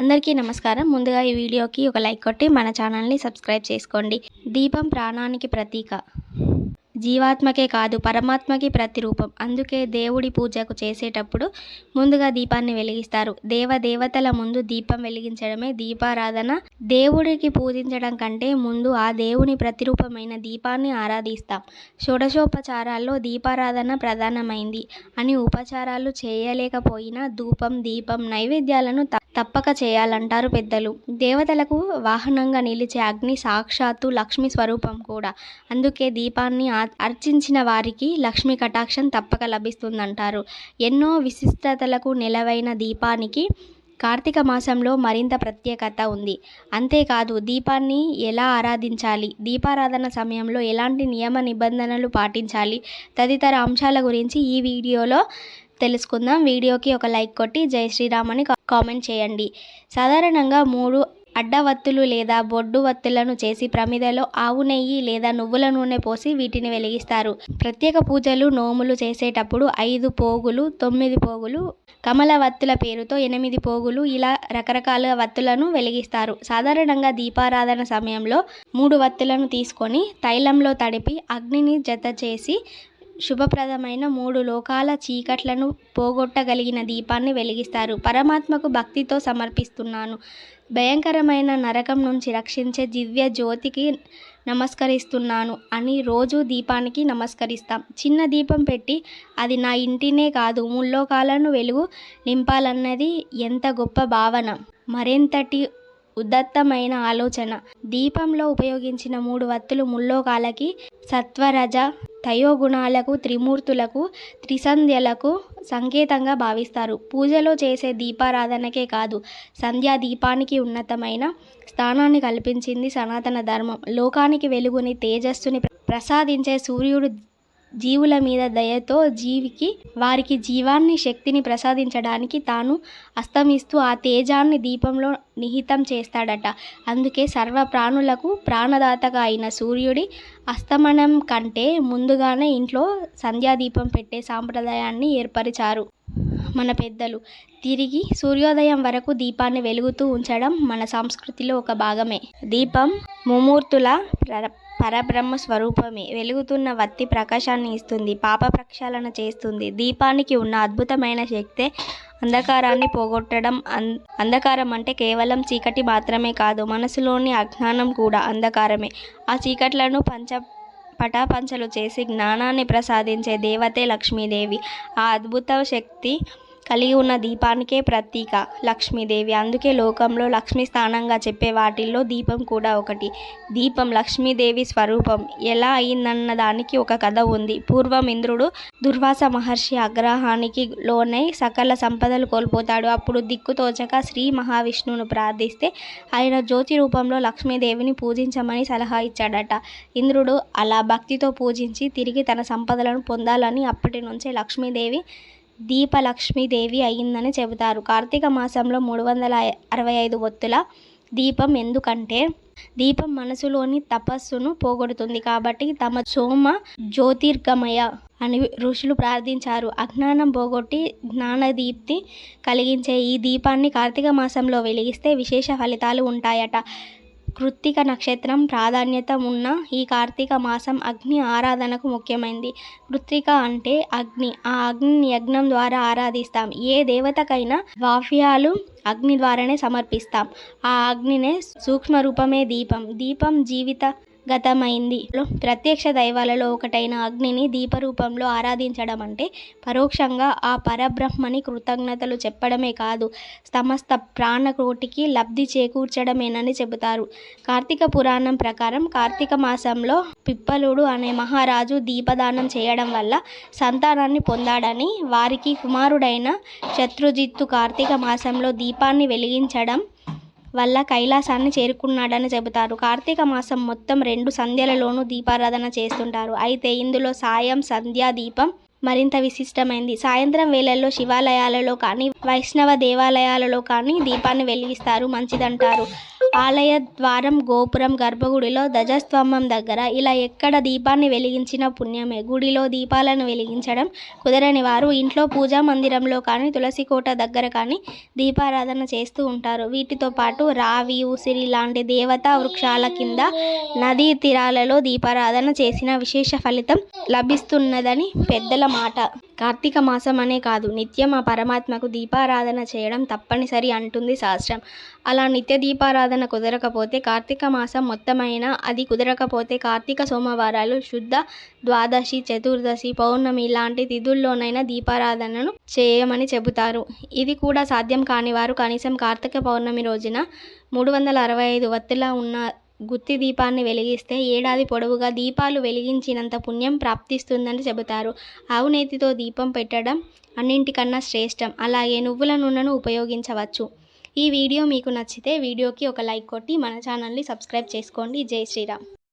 అందరికీ నమస్కారం. ముందుగా ఈ వీడియోకి ఒక లైక్ కొట్టి మన ఛానల్ని సబ్స్క్రైబ్ చేసుకోండి. దీపం ప్రాణానికి ప్రతీక. జీవాత్మకే కాదు పరమాత్మకి ప్రతిరూపం. అందుకే దేవుడి పూజకు చేసేటప్పుడు ముందుగా దీపాన్ని వెలిగిస్తారు. దేవ దేవతల ముందు దీపం వెలిగించడమే దీపారాధన. దేవుడికి పూజించడం కంటే ముందు ఆ దేవుని ప్రతిరూపమైన దీపాన్ని ఆరాధిస్తాం. షోడశోపచారాల్లో దీపారాధన ప్రధానమైంది. అని ఉపచారాలు చేయలేకపోయినా ధూపం దీపం నైవేద్యాలను త- తప్పక చేయాలంటారు పెద్దలు. దేవతలకు వాహనంగా నిలిచే అగ్ని సాక్షాత్తు లక్ష్మి స్వరూపం కూడా. అందుకే దీపాన్ని అర్చించిన వారికి లక్ష్మీ కటాక్షం తప్పక లభిస్తుందంటారు. ఎన్నో విశిష్టతలకు నెలవైన దీపానికి కార్తీక మాసంలో మరింత ప్రత్యేకత ఉంది. అంతేకాదు దీపాన్ని ఎలా ఆరాధించాలి? దీపారాధన సమయంలో ఎలాంటి నియమ నిబంధనలు పాటించాలి? తదితర అంశాల గురించి ఈ వీడియోలో తెలుసుకుందాం. వీడియోకి ఒక లైక్ కొట్టి జై శ్రీరామ్ అని కామెంట్ చేయండి. సాధారణంగా మూడు అడ్డవత్తులు లేదా బొడ్డు వత్తులను చేసి ప్రమిదలో ఆవు నెయ్యి లేదా నువ్వుల నూనె పోసి వీటిని వెలిగిస్తారు. ప్రత్యేక పూజలు నోములు చేసేటప్పుడు ఐదు పోగులు తొమ్మిది పోగులు కమల వత్తుల పేరుతో ఎనిమిది పోగులు ఇలా రకరకాల వత్తులను వెలిగిస్తారు. సాధారణంగా దీపారాధన సమయంలో మూడు వత్తులను తీసుకొని తైలంలో తడిపి అగ్నిని జత చేసి శుభప్రదమైన మూడు లోకాల చీకట్లను పోగొట్టగలిగిన దీపాన్ని వెలిగిస్తారు. పరమాత్మకు భక్తితో సమర్పిస్తున్నాను. భయంకరమైన నరకం నుంచి రక్షించే దివ్య జ్యోతికి నమస్కరిస్తున్నాను. అని రోజు దీపానికి నమస్కరిస్తాం. చిన్న దీపం పెట్టి అది నా ఇంటినే కాదు ముల్లోకాలను వెలుగు నింపాలన్నది ఎంత గొప్ప భావన! మరెంతటి ఉదత్తమైన ఆలోచన! దీపంలో ఉపయోగించిన మూడు వత్తులు ముల్లోకాలకి సత్వరజ తయోగుణాలకు త్రిమూర్తులకు త్రిసంధ్యలకు సంకేతంగా భావిస్తారు. పూజలో చేసే దీపారాధనకే కాదు సంధ్యా దీపానికి ఉన్నతమైన స్థానాన్ని కల్పించింది సనాతన ధర్మం. లోకానికి వెలుగుని తేజస్సుని ప్రసాదించే సూర్యుడు జీవుల మీద దయతో జీవికి వారికి జీవాన్ని శక్తిని ప్రసాదించడానికి తాను అస్తమిస్తూ ఆ తేజాన్ని దీపంలో నిహితం చేస్తాడట. అందుకే సర్వ ప్రాణులకు ప్రాణదాతగా అయిన సూర్యుడి అస్తమనం కంటే ముందుగానే ఇంట్లో సంధ్యాదీపం పెట్టే సాంప్రదాయాన్ని ఏర్పరిచారు. మన పెద్దలు. తిరిగి సూర్యోదయం వరకు దీపాన్ని వెలుగుతూ ఉంచడం మన సంస్కృతిలో ఒక భాగమే. దీపం ముమూర్తుల పరబ్రహ్మ స్వరూపమే. వెలుగుతున్న వత్తి ప్రకాశాన్ని ఇస్తుంది పాప ప్రక్షాళన చేస్తుంది. దీపానికి ఉన్న అద్భుతమైన శక్తే అంధకారాన్ని పోగొట్టడం. అం అంధకారం అంటే కేవలం చీకటి మాత్రమే కాదు మనసులోని అజ్ఞానం కూడా అంధకారమే. ఆ చీకట్లను పంచ పటాపంచలు చేసి జ్ఞానాన్ని ప్రసాదించే దేవతే లక్ష్మీదేవి. ఆ అద్భుత శక్తి కలిగి ఉన్న దీపానికే ప్రతీక. లక్ష్మీదేవి అందుకే లోకంలో లక్ష్మీ స్థానంగా చెప్పే వాటిల్లో దీపం కూడా ఒకటి. దీపం లక్ష్మీదేవి స్వరూపం. ఎలా అయిందన్న దానికి ఒక కథ ఉంది. పూర్వం ఇంద్రుడు దుర్వాస మహర్షి ఆగ్రహానికి లోనై సకల సంపదలు కోల్పోతాడు. అప్పుడు దిక్కుతోచక శ్రీ మహావిష్ణువును ప్రార్థిస్తే ఆయన జ్యోతి రూపంలో లక్ష్మీదేవిని పూజించమని సలహా ఇచ్చాడట. ఇంద్రుడు అలా భక్తితో పూజించి తిరిగి తన సంపదలను పొందాలని అప్పటి నుంచే లక్ష్మీదేవి దీపలక్ష్మీదేవి అయిందని చెబుతారు. కార్తీక మాసంలో మూడు వందల అరవై ఐదు ఒత్తుల దీపం ఎందుకంటే దీపం మనసులోని తపస్సును పోగొడుతుంది కాబట్టి తమ సోమ జ్యోతిర్గమయ అని ఋషులు ప్రార్థించారు. అజ్ఞానం పోగొట్టి జ్ఞానదీప్తి కలిగించే ఈ దీపాన్ని కార్తీక మాసంలో వెలిగిస్తే విశేష ఫలితాలు ఉంటాయట. కృత్తిక నక్షత్రం ప్రాధాన్యత ఉన్న ఈ కార్తీక మాసం అగ్ని ఆరాధనకు ముఖ్యమైనది కృత్తిక అంటే అగ్ని. ఆ అగ్ని యజ్ఞం ద్వారా ఆరాధిస్తాం. ఏ దేవతకైనా వాఫ్యాలు అగ్ని ద్వారానే సమర్పిస్తాం. ఆ అగ్నినే సూక్ష్మ రూపమే దీపం. దీపం జీవిత గతమైంది. ప్రత్యక్ష దైవాలలో ఒకటైన అగ్నిని దీపరూపంలో ఆరాధించడం అంటే పరోక్షంగా ఆ పరబ్రహ్మని కృతజ్ఞతలు చెప్పడమే కాదు సమస్త ప్రాణకోటికి లబ్ధి చేకూర్చడమేనని చెబుతారు. కార్తీక పురాణం ప్రకారం కార్తీక మాసంలో పిప్పలుడు అనే మహారాజు దీపదానం చేయడం వల్ల సంతానాన్ని పొందాడని వారికి కుమారుడైన శత్రుజిత్తు కార్తీక మాసంలో దీపాన్ని వెలిగించడం వల్ల కైలాసాన్ని చేరుకున్నాడని చెబుతారు. కార్తీక మాసం మొత్తం రెండు సంధ్యలలోనూ దీపారాధన చేస్తుంటారు. అయితే ఇందులో సాయం సంధ్యా దీపం మరింత విశిష్టమైంది. సాయంత్రం వేళల్లో శివాలయాలలో కానీ వైష్ణవ దేవాలయాలలో కానీ దీపాన్ని వెలిగిస్తారు మంచిదంటారు. ఆలయ ద్వారం గోపురం గర్భగుడిలో ధ్వజస్తంభం దగ్గర ఇలా ఎక్కడ దీపాన్ని వెలిగించిన పుణ్యమే. గుడిలో దీపాలను వెలిగించడం కుదరని వారు ఇంట్లో పూజా మందిరంలో కానీ తులసి కోట దగ్గర కానీ దీపారాధన చేస్తూ ఉంటారు. వీటితో పాటు రావి ఉసిరి లాంటి దేవతా వృక్షాల కింద నదీ తీరాలలో దీపారాధన చేసిన విశేష ఫలితం లభిస్తున్నదని పెద్దల మాట. కార్తీక మాసం అనే కాదు. నిత్యం ఆ పరమాత్మకు దీపారాధన చేయడం తప్పనిసరి అంటుంది శాస్త్రం. అలా నిత్య దీపారాధన కుదరకపోతే కార్తీక మాసం మొత్తమైనా అది కుదరకపోతే కార్తీక సోమవారాలు శుద్ధ ద్వాదశి చతుర్దశి పౌర్ణమి లాంటి తిథుల్లోనైనా దీపారాధనను చేయమని చెబుతారు. ఇది కూడా సాధ్యం కాని వారు కనీసం కార్తీక పౌర్ణమి రోజున మూడు వందల అరవై ఐదు వత్తుల ఉన్న గుత్తి దీపాన్ని వెలిగిస్తే ఏడాది పొడవుగా దీపాలు వెలిగించినంత పుణ్యం ప్రాప్తిస్తుందని చెబుతారు. ఆవునేతితో దీపం పెట్టడం అన్నింటికన్నా శ్రేష్టం. అలాగే నువ్వుల నూనెను ఉపయోగించవచ్చు. ఈ వీడియో మీకు నచ్చితే వీడియోకి ఒక లైక్ కొట్టి మన ఛానల్ని సబ్స్క్రైబ్ చేసుకోండి. జై శ్రీరామ్.